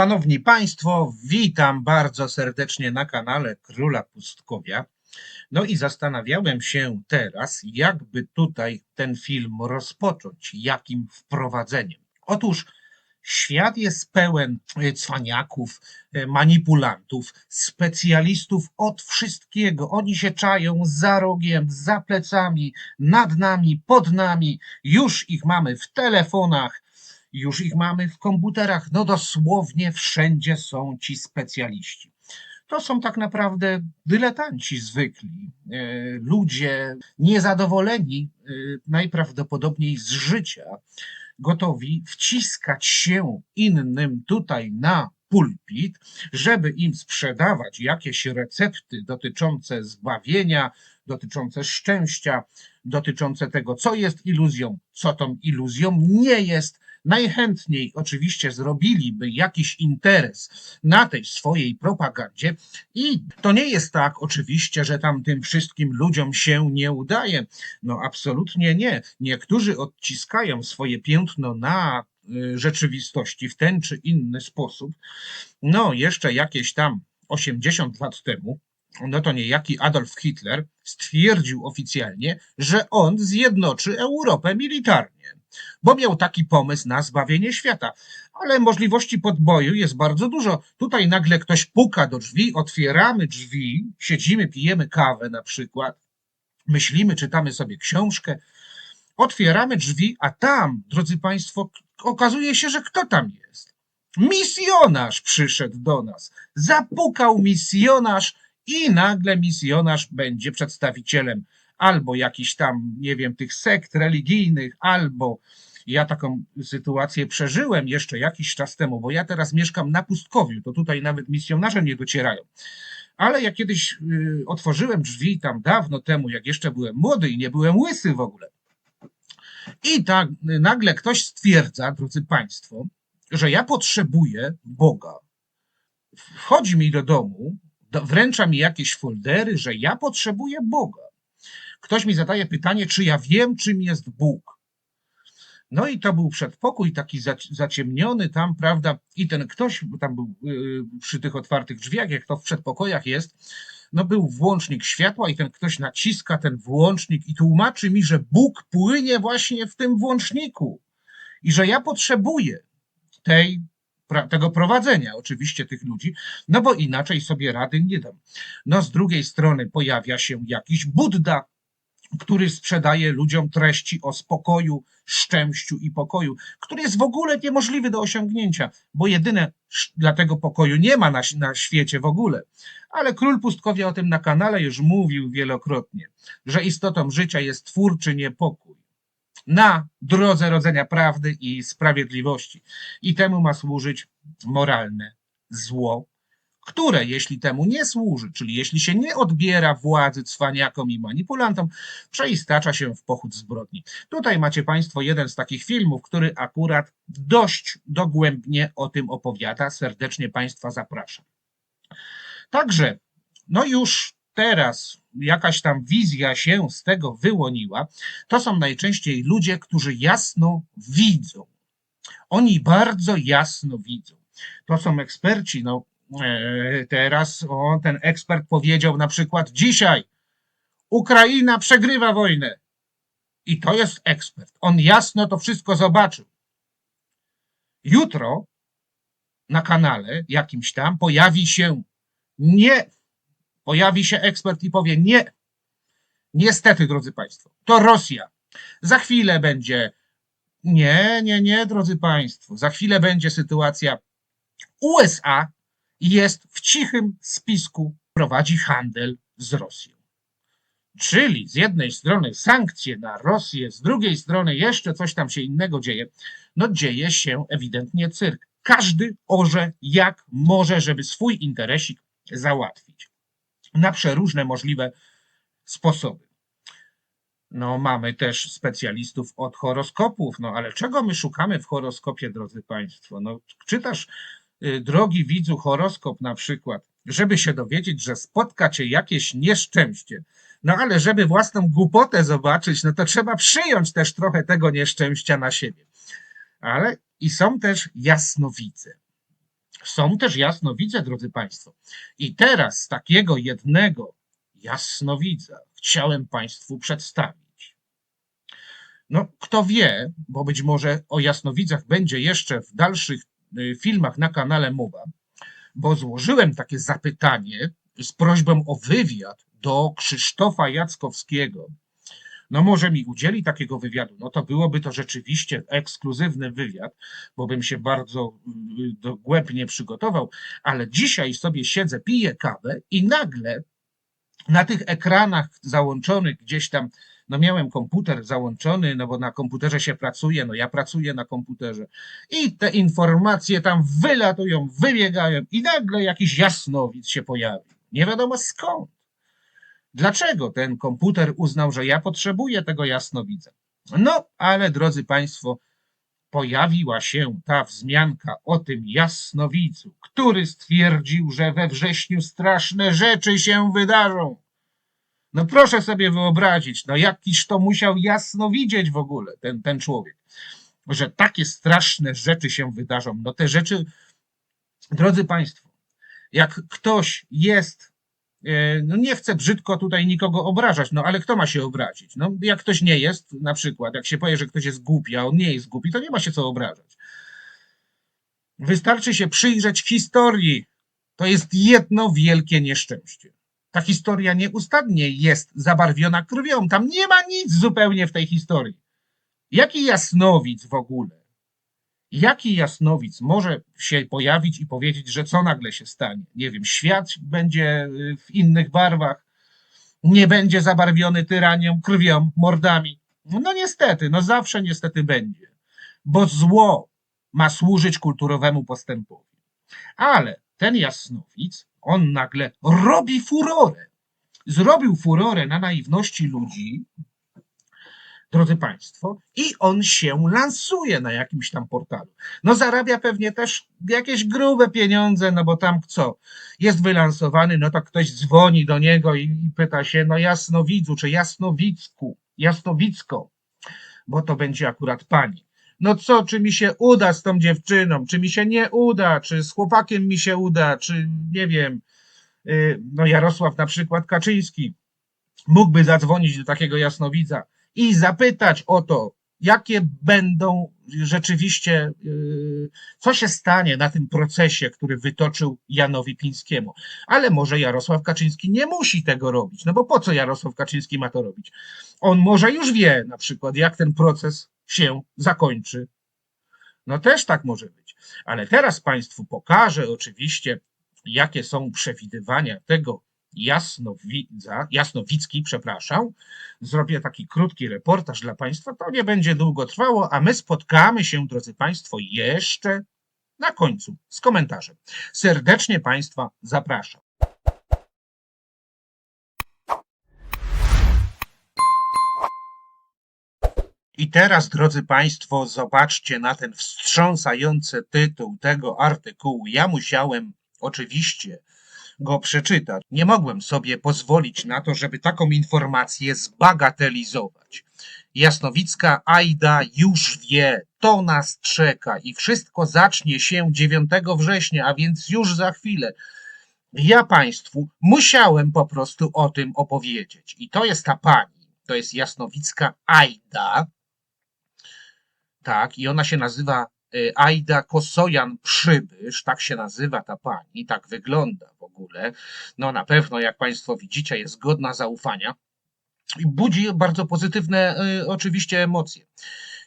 Szanowni Państwo, witam bardzo serdecznie na kanale Króla Pustkowia. No i zastanawiałem się teraz, jakby tutaj ten film rozpocząć, jakim wprowadzeniem. Otóż świat jest pełen e, cwaniaków, e, manipulantów, specjalistów od wszystkiego. Oni się czają za rogiem, za plecami, nad nami, pod nami. Już ich mamy w telefonach, już ich mamy w komputerach. No dosłownie wszędzie są ci specjaliści. To są tak naprawdę dyletanci zwykli, e, ludzie niezadowoleni e, najprawdopodobniej z życia, gotowi wciskać się innym tutaj na pulpit, żeby im sprzedawać jakieś recepty dotyczące zbawienia, dotyczące szczęścia, dotyczące tego, co jest iluzją, co tą iluzją nie jest. Najchętniej oczywiście zrobiliby jakiś interes na tej swojej propagandzie i to nie jest tak oczywiście, że tam tym wszystkim ludziom się nie udaje. No absolutnie nie. Niektórzy odciskają swoje piętno na y, rzeczywistości w ten czy inny sposób. No, jeszcze jakieś tam 80 lat temu, no to niejaki Adolf Hitler stwierdził oficjalnie, że on zjednoczy Europę militarnie, bo miał taki pomysł na zbawienie świata. Ale możliwości podboju jest bardzo dużo. Tutaj nagle ktoś puka do drzwi, otwieramy drzwi, siedzimy, pijemy kawę na przykład, myślimy, czytamy sobie książkę, otwieramy drzwi, a tam, drodzy Państwo, okazuje się, że kto tam jest? Misjonarz przyszedł do nas. Zapukał misjonarz i nagle misjonarz będzie przedstawicielem albo jakichś tam, nie wiem, tych sekt religijnych, albo ja taką sytuację przeżyłem jeszcze jakiś czas temu, bo ja teraz mieszkam na pustkowiu, to tutaj nawet misjonarze nie docierają. Ale jak kiedyś y, otworzyłem drzwi tam dawno temu, jak jeszcze byłem młody i nie byłem łysy w ogóle. I tak nagle ktoś stwierdza, drodzy Państwo, że ja potrzebuję Boga. Wchodzi mi do domu, do- wręcza mi jakieś foldery, że ja potrzebuję Boga. Ktoś mi zadaje pytanie, czy ja wiem, czym jest Bóg. No i to był przedpokój taki zac- zaciemniony tam, prawda? I ten ktoś, tam był yy, przy tych otwartych drzwiach, jak to w przedpokojach jest, no był włącznik światła i ten ktoś naciska ten włącznik i tłumaczy mi, że Bóg płynie właśnie w tym włączniku i że ja potrzebuję tej, tego prowadzenia oczywiście tych ludzi, no bo inaczej sobie rady nie dam. No z drugiej strony pojawia się jakiś Budda, który sprzedaje ludziom treści o spokoju, szczęściu i pokoju, który jest w ogóle niemożliwy do osiągnięcia, bo jedyne dla tego pokoju nie ma na, na świecie w ogóle. Ale król pustkowia o tym na kanale już mówił wielokrotnie, że istotą życia jest twórczy niepokój na drodze rodzenia prawdy i sprawiedliwości. I temu ma służyć moralne zło, które jeśli temu nie służy, czyli jeśli się nie odbiera władzy cwaniakom i manipulantom, przeistacza się w pochód zbrodni. Tutaj macie Państwo jeden z takich filmów, który akurat dość dogłębnie o tym opowiada. Serdecznie Państwa zapraszam. Także, no już teraz jakaś tam wizja się z tego wyłoniła. To są najczęściej ludzie, którzy jasno widzą. Oni bardzo jasno widzą. To są eksperci, no teraz o, ten ekspert powiedział na przykład dzisiaj Ukraina przegrywa wojnę. I to jest ekspert. On jasno to wszystko zobaczył. Jutro na kanale jakimś tam pojawi się nie, pojawi się ekspert i powie nie. Niestety, drodzy Państwo, to Rosja. Za chwilę będzie nie, nie, nie, drodzy Państwo. Za chwilę będzie sytuacja USA jest w cichym spisku, prowadzi handel z Rosją. Czyli z jednej strony sankcje na Rosję, z drugiej strony jeszcze coś tam się innego dzieje. No dzieje się ewidentnie cyrk. Każdy orze jak może, żeby swój interesik załatwić. Na przeróżne możliwe sposoby. No, mamy też specjalistów od horoskopów, no ale czego my szukamy w horoskopie, drodzy Państwo? No, czytasz, drogi widzu, horoskop na przykład, żeby się dowiedzieć, że spotka cię jakieś nieszczęście. No ale żeby własną głupotę zobaczyć, no to trzeba przyjąć też trochę tego nieszczęścia na siebie. Ale i są też jasnowidze. Są też jasnowidze, drodzy Państwo. I teraz takiego jednego jasnowidza chciałem Państwu przedstawić. No, kto wie, bo być może o jasnowidzach będzie jeszcze w dalszych y, filmach na kanale Mowa, bo złożyłem takie zapytanie z prośbą o wywiad do Krzysztofa Jackowskiego. No może mi udzieli takiego wywiadu, no to byłoby to rzeczywiście ekskluzywny wywiad, bo bym się bardzo y, dogłębnie przygotował, ale dzisiaj sobie siedzę, piję kawę i nagle na tych ekranach załączonych gdzieś tam, no miałem komputer załączony, no bo na komputerze się pracuje, no ja pracuję na komputerze i te informacje tam wylatują, wybiegają i nagle jakiś jasnowic się pojawił. Nie wiadomo skąd. Dlaczego ten komputer uznał, że ja potrzebuję tego jasnowidza? No, ale drodzy Państwo, pojawiła się ta wzmianka o tym jasnowidzu, który stwierdził, że we wrześniu straszne rzeczy się wydarzą. No proszę sobie wyobrazić, no jakiś to musiał jasno widzieć w ogóle ten, ten człowiek, że takie straszne rzeczy się wydarzą. No te rzeczy, drodzy Państwo, jak ktoś jest, e, no nie chcę brzydko tutaj nikogo obrażać, no ale kto ma się obrazić? No jak ktoś nie jest, na przykład, jak się powie, że ktoś jest głupi, a on nie jest głupi, to nie ma się co obrażać. Wystarczy się przyjrzeć historii. To jest jedno wielkie nieszczęście. Ta historia nieustannie jest zabarwiona krwią. Tam nie ma nic zupełnie w tej historii. Jaki jasnowic w ogóle? Jaki jasnowic może się pojawić i powiedzieć, że co nagle się stanie? Nie wiem, świat będzie y, w innych barwach, nie będzie zabarwiony tyranią, krwią, mordami. No niestety, no zawsze niestety będzie, bo zło ma służyć kulturowemu postępowi. Ale ten jasnowic, on nagle robi furorę. Zrobił furorę na naiwności ludzi, drodzy Państwo, i on się lansuje na jakimś tam portalu. No zarabia pewnie też jakieś grube pieniądze, no bo tam co, jest wylansowany, no to ktoś dzwoni do niego i, i pyta się, no jasnowidzu, czy jasnowicku, jasnowicko, bo to będzie akurat pani. No co, czy mi się uda z tą dziewczyną, czy mi się nie uda, czy z chłopakiem mi się uda, czy nie wiem, y, no Jarosław na przykład Kaczyński mógłby zadzwonić do takiego jasnowidza i zapytać o to, jakie będą rzeczywiście, yy, co się stanie na tym procesie, który wytoczył Janowi Pińskiemu. Ale może Jarosław Kaczyński nie musi tego robić, no bo po co Jarosław Kaczyński ma to robić? On może już wie na przykład, jak ten proces się zakończy. No też tak może być. Ale teraz Państwu pokażę oczywiście, jakie są przewidywania tego jasnowidza, jasnowicki, przepraszam. Zrobię taki krótki reportaż dla Państwa. To nie będzie długo trwało, a my spotkamy się, drodzy Państwo, jeszcze na końcu z komentarzem. Serdecznie Państwa zapraszam. I teraz, drodzy Państwo, zobaczcie na ten wstrząsający tytuł tego artykułu. Ja musiałem oczywiście go przeczytać. Nie mogłem sobie pozwolić na to, żeby taką informację zbagatelizować. Jasnowicka Aida już wie, to nas czeka i wszystko zacznie się 9 września, a więc już za chwilę. Ja Państwu musiałem po prostu o tym opowiedzieć. I to jest ta pani, to jest Jasnowicka Aida, tak, i ona się nazywa y, Aida Kosojan Przybysz, tak się nazywa ta pani, tak wygląda w ogóle. No na pewno, jak Państwo widzicie, jest godna zaufania i budzi bardzo pozytywne y, oczywiście emocje.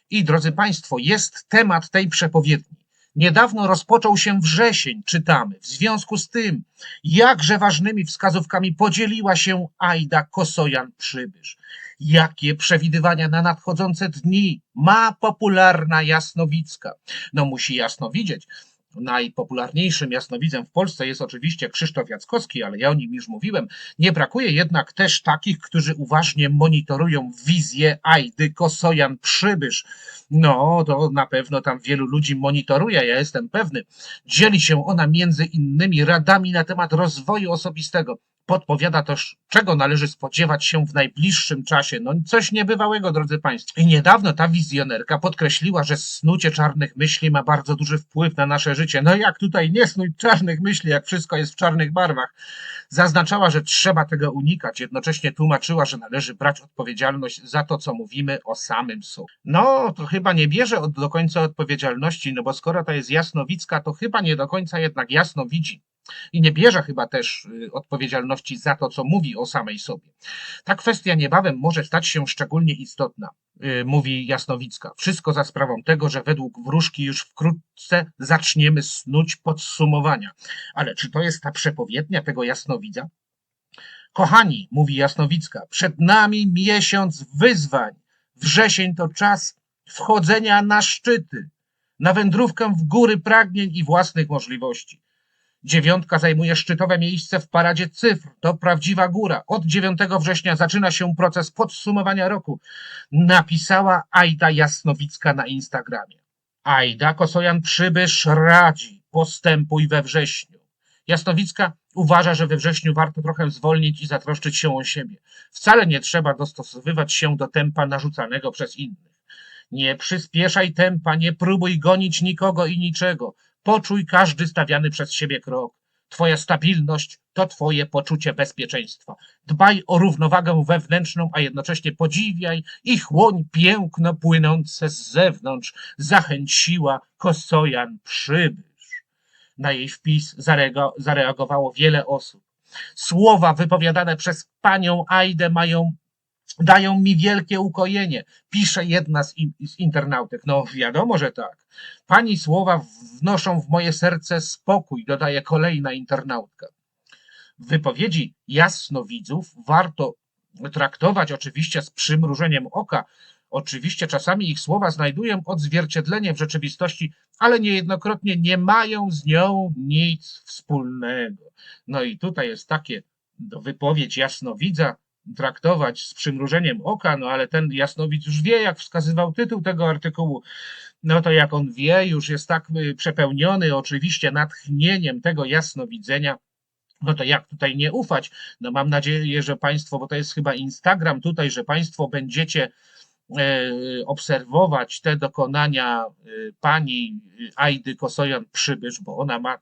I drodzy Państwo, jest temat tej przepowiedni. Niedawno rozpoczął się wrzesień, czytamy. W związku z tym, jakże ważnymi wskazówkami podzieliła się Aida Kosojan Przybysz. Jakie przewidywania na nadchodzące dni ma popularna Jasnowicka? No musi jasno widzieć. Najpopularniejszym jasnowidzem w Polsce jest oczywiście Krzysztof Jackowski, ale ja o nim już mówiłem. Nie brakuje jednak też takich, którzy uważnie monitorują wizję Aidy Kosojan Przybysz. No, to na pewno tam wielu ludzi monitoruje, ja jestem pewny. Dzieli się ona między innymi radami na temat rozwoju osobistego, podpowiada też, czego należy spodziewać się w najbliższym czasie. No coś niebywałego, drodzy Państwo. I niedawno ta wizjonerka podkreśliła, że snucie czarnych myśli ma bardzo duży wpływ na nasze życie. No jak tutaj nie snuć czarnych myśli, jak wszystko jest w czarnych barwach. Zaznaczała, że trzeba tego unikać. Jednocześnie tłumaczyła, że należy brać odpowiedzialność za to, co mówimy o samym sobie. No, to chyba nie bierze od, do końca odpowiedzialności, no bo skoro to jest jasnowicka, to chyba nie do końca jednak jasno widzi i nie bierze chyba też y, odpowiedzialności za to, co mówi o samej sobie. Ta kwestia niebawem może stać się szczególnie istotna, y, mówi Jasnowicka. Wszystko za sprawą tego, że według wróżki już wkrótce zaczniemy snuć podsumowania. Ale czy to jest ta przepowiednia tego jasnowidza? Kochani, mówi Jasnowicka, przed nami miesiąc wyzwań. Wrzesień to czas wchodzenia na szczyty, na wędrówkę w góry pragnień i własnych możliwości. Dziewiątka zajmuje szczytowe miejsce w paradzie cyfr. To prawdziwa góra. Od 9 września zaczyna się proces podsumowania roku. Napisała Ajda Jasnowicka na Instagramie. Ajda Kosojan Przybysz radzi. Postępuj we wrześniu. Jasnowicka uważa, że we wrześniu warto trochę zwolnić i zatroszczyć się o siebie. Wcale nie trzeba dostosowywać się do tempa narzucanego przez innych. Nie przyspieszaj tempa, nie próbuj gonić nikogo i niczego. Poczuj każdy stawiany przez siebie krok. Twoja stabilność to Twoje poczucie bezpieczeństwa. Dbaj o równowagę wewnętrzną, a jednocześnie podziwiaj i chłoń piękno płynące z zewnątrz. Zachęciła Kosojan przybysz. Na jej wpis zareagowało wiele osób. Słowa wypowiadane przez panią Aidę mają dają mi wielkie ukojenie, pisze jedna z, z internautek. No wiadomo, że tak. Pani słowa wnoszą w moje serce spokój, dodaje kolejna internautka. Wypowiedzi jasnowidzów warto traktować oczywiście z przymrużeniem oka. Oczywiście czasami ich słowa znajdują odzwierciedlenie w rzeczywistości, ale niejednokrotnie nie mają z nią nic wspólnego. No i tutaj jest takie wypowiedź jasnowidza, traktować z przymrużeniem oka, no ale ten jasnowidz już wie, jak wskazywał tytuł tego artykułu, no to jak on wie, już jest tak y, przepełniony oczywiście natchnieniem tego jasnowidzenia, no to jak tutaj nie ufać? No mam nadzieję, że Państwo, bo to jest chyba Instagram tutaj, że Państwo będziecie e, obserwować te dokonania e, pani Aidy Kosojan Przybysz, bo ona ma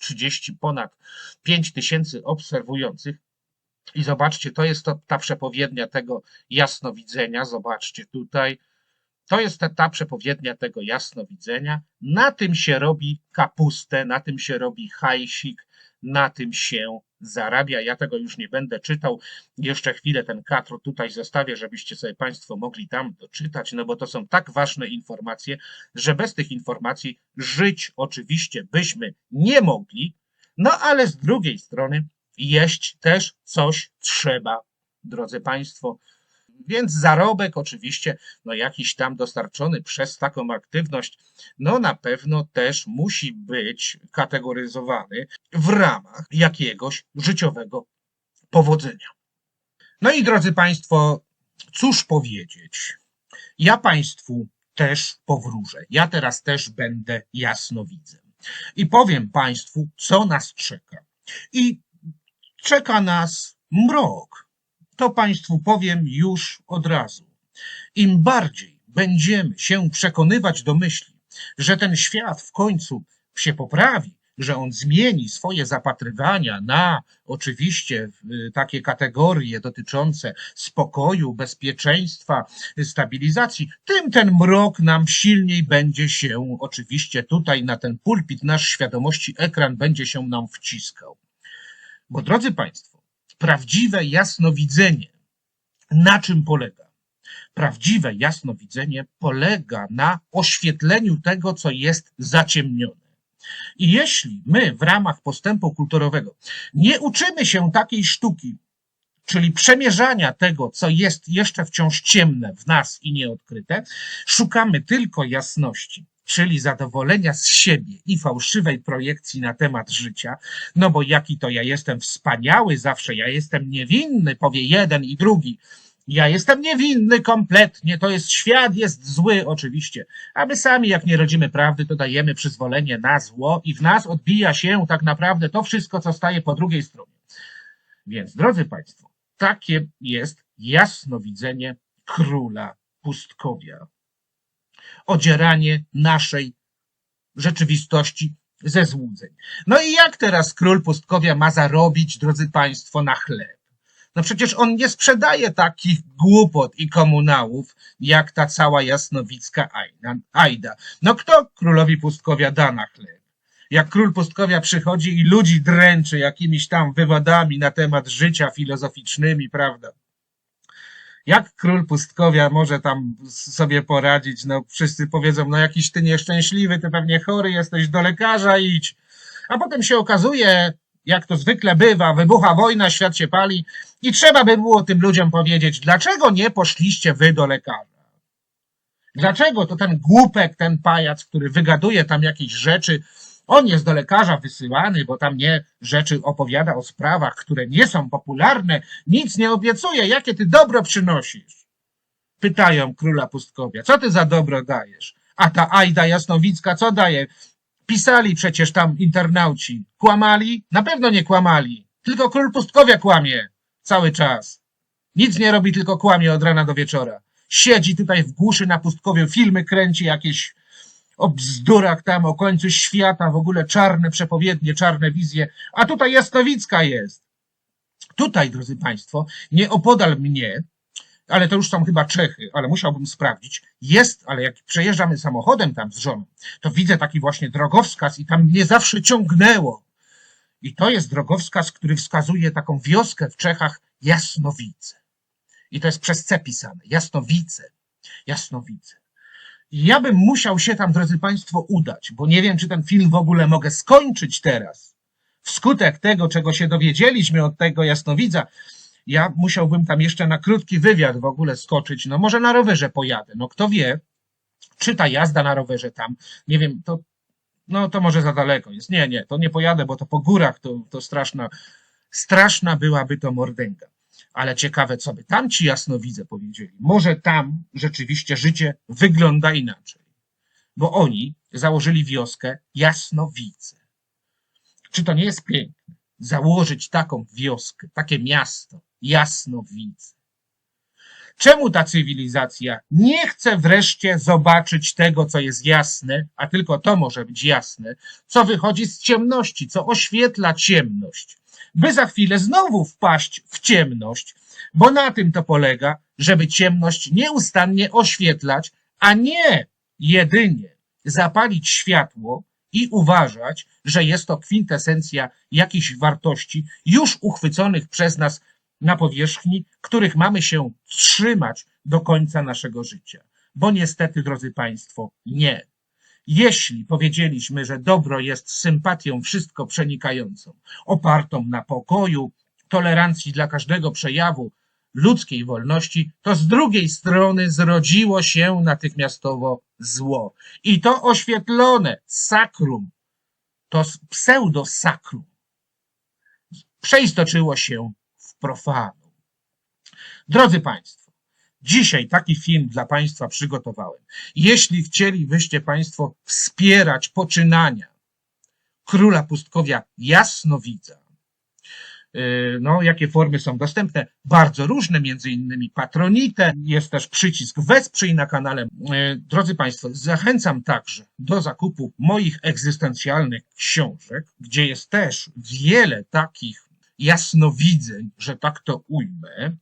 30 ponad 5 tysięcy obserwujących. I zobaczcie, to jest to, ta przepowiednia tego jasnowidzenia. Zobaczcie tutaj. To jest ta, ta przepowiednia tego jasnowidzenia. Na tym się robi kapustę, na tym się robi hajsik, na tym się zarabia. Ja tego już nie będę czytał. Jeszcze chwilę ten katr tutaj zostawię, żebyście sobie Państwo mogli tam doczytać, no bo to są tak ważne informacje, że bez tych informacji żyć oczywiście byśmy nie mogli. No ale z drugiej strony jeść też coś trzeba, drodzy Państwo. Więc zarobek oczywiście, no jakiś tam dostarczony przez taką aktywność, no na pewno też musi być kategoryzowany w ramach jakiegoś życiowego powodzenia. No i drodzy Państwo, cóż powiedzieć? Ja Państwu też powróżę. Ja teraz też będę jasnowidzem. I powiem Państwu, co nas czeka. I czeka nas mrok. To Państwu powiem już od razu. Im bardziej będziemy się przekonywać do myśli, że ten świat w końcu się poprawi, że on zmieni swoje zapatrywania na oczywiście y, takie kategorie dotyczące spokoju, bezpieczeństwa, stabilizacji, tym ten mrok nam silniej będzie się oczywiście tutaj na ten pulpit nasz świadomości ekran będzie się nam wciskał. Bo drodzy Państwo, prawdziwe jasnowidzenie na czym polega? Prawdziwe jasnowidzenie polega na oświetleniu tego, co jest zaciemnione. I jeśli my w ramach postępu kulturowego nie uczymy się takiej sztuki, czyli przemierzania tego, co jest jeszcze wciąż ciemne w nas i nieodkryte, szukamy tylko jasności, czyli zadowolenia z siebie i fałszywej projekcji na temat życia, no bo jaki to ja jestem wspaniały zawsze, ja jestem niewinny, powie jeden i drugi. Ja jestem niewinny kompletnie, to jest świat, jest zły oczywiście, a my sami jak nie rodzimy prawdy, to dajemy przyzwolenie na zło i w nas odbija się tak naprawdę to wszystko, co staje po drugiej stronie. Więc, drodzy Państwo, takie jest jasnowidzenie króla pustkowia. Odzieranie naszej rzeczywistości ze złudzeń. No i jak teraz król pustkowia ma zarobić, drodzy Państwo, na chleb? No przecież on nie sprzedaje takich głupot i komunałów, jak ta cała jasnowicka Ajda. No kto królowi pustkowia da na chleb? Jak król pustkowia przychodzi i ludzi dręczy jakimiś tam wywodami na temat życia filozoficznymi, prawda? Jak król pustkowia może tam sobie poradzić? No wszyscy powiedzą, no jakiś ty nieszczęśliwy, ty pewnie chory jesteś, do lekarza idź. A potem się okazuje, jak to zwykle bywa, wybucha wojna, świat się pali i trzeba by było tym ludziom powiedzieć, dlaczego nie poszliście wy do lekarza? Dlaczego to ten głupek, ten pajac, który wygaduje tam jakieś rzeczy, on jest do lekarza wysyłany, bo tam nie rzeczy opowiada o sprawach, które nie są popularne, nic nie obiecuje, jakie ty dobro przynosisz? Pytają króla pustkowia, co ty za dobro dajesz? A ta Ajda Jasnowicka co daje? Pisali przecież tam internauci. Kłamali? Na pewno nie kłamali. Tylko król pustkowia kłamie. Cały czas. Nic nie robi, tylko kłamie od rana do wieczora. Siedzi tutaj w głuszy na pustkowiu, filmy kręci jakieś o bzdurach tam, o końcu świata, w ogóle czarne przepowiednie, czarne wizje. A tutaj Jasnowicka jest. Tutaj, drodzy Państwo, nieopodal mnie, ale to już są chyba Czechy, ale musiałbym sprawdzić. Jest, ale jak przejeżdżamy samochodem tam z żoną, to widzę taki właśnie drogowskaz i tam mnie zawsze ciągnęło. I to jest drogowskaz, który wskazuje taką wioskę w Czechach Jasnowice. I to jest przez C pisane. Jasnowice. Jasnowice. Ja bym musiał się tam, drodzy Państwo, udać, bo nie wiem, czy ten film w ogóle mogę skończyć teraz. Wskutek tego, czego się dowiedzieliśmy od tego jasnowidza, ja musiałbym tam jeszcze na krótki wywiad w ogóle skoczyć. No może na rowerze pojadę. No kto wie, czy ta jazda na rowerze tam, nie wiem, to, no to może za daleko jest. Nie, nie, to nie pojadę, bo to po górach to, to straszna, straszna byłaby to mordęga. Ale ciekawe, co by tam ci jasnowidze powiedzieli. Może tam rzeczywiście życie wygląda inaczej. Bo oni założyli wioskę Jasnowice. Czy to nie jest piękne? Założyć taką wioskę, takie miasto, Jasnowice. Czemu ta cywilizacja nie chce wreszcie zobaczyć tego, co jest jasne, a tylko to może być jasne, co wychodzi z ciemności, co oświetla ciemność, by za chwilę znowu wpaść w ciemność, bo na tym to polega, żeby ciemność nieustannie oświetlać, a nie jedynie zapalić światło i uważać, że jest to kwintesencja jakichś wartości już uchwyconych przez nas na powierzchni, których mamy się trzymać do końca naszego życia. Bo niestety, drodzy Państwo, nie. Jeśli powiedzieliśmy, że dobro jest sympatią wszystko przenikającą, opartą na pokoju, tolerancji dla każdego przejawu ludzkiej wolności, to z drugiej strony zrodziło się natychmiastowo zło. I to oświetlone sakrum, to pseudosakrum, przeistoczyło się w profanum. Drodzy Państwo, dzisiaj taki film dla Państwa przygotowałem. Jeśli chcielibyście Państwo wspierać poczynania króla pustkowia Jasnowidza, yy, no, jakie formy są dostępne? Bardzo różne, między innymi patronite. Jest też przycisk wesprzyj na kanale. Yy, Drodzy Państwo, zachęcam także do zakupu moich egzystencjalnych książek, gdzie jest też wiele takich jasnowidzeń, że tak to ujmę,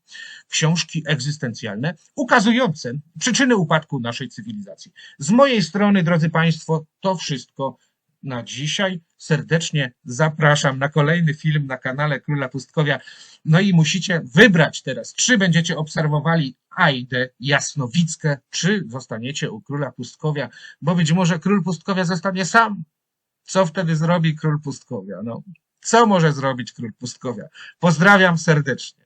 książki egzystencjalne, ukazujące przyczyny upadku naszej cywilizacji. Z mojej strony, drodzy Państwo, to wszystko na dzisiaj. Serdecznie zapraszam na kolejny film na kanale Króla Pustkowia. No i musicie wybrać teraz, czy będziecie obserwowali Ajdę Jasnowickę, czy zostaniecie u Króla Pustkowia, bo być może Król Pustkowia zostanie sam. Co wtedy zrobi Król Pustkowia? No, co może zrobić Król Pustkowia? Pozdrawiam serdecznie.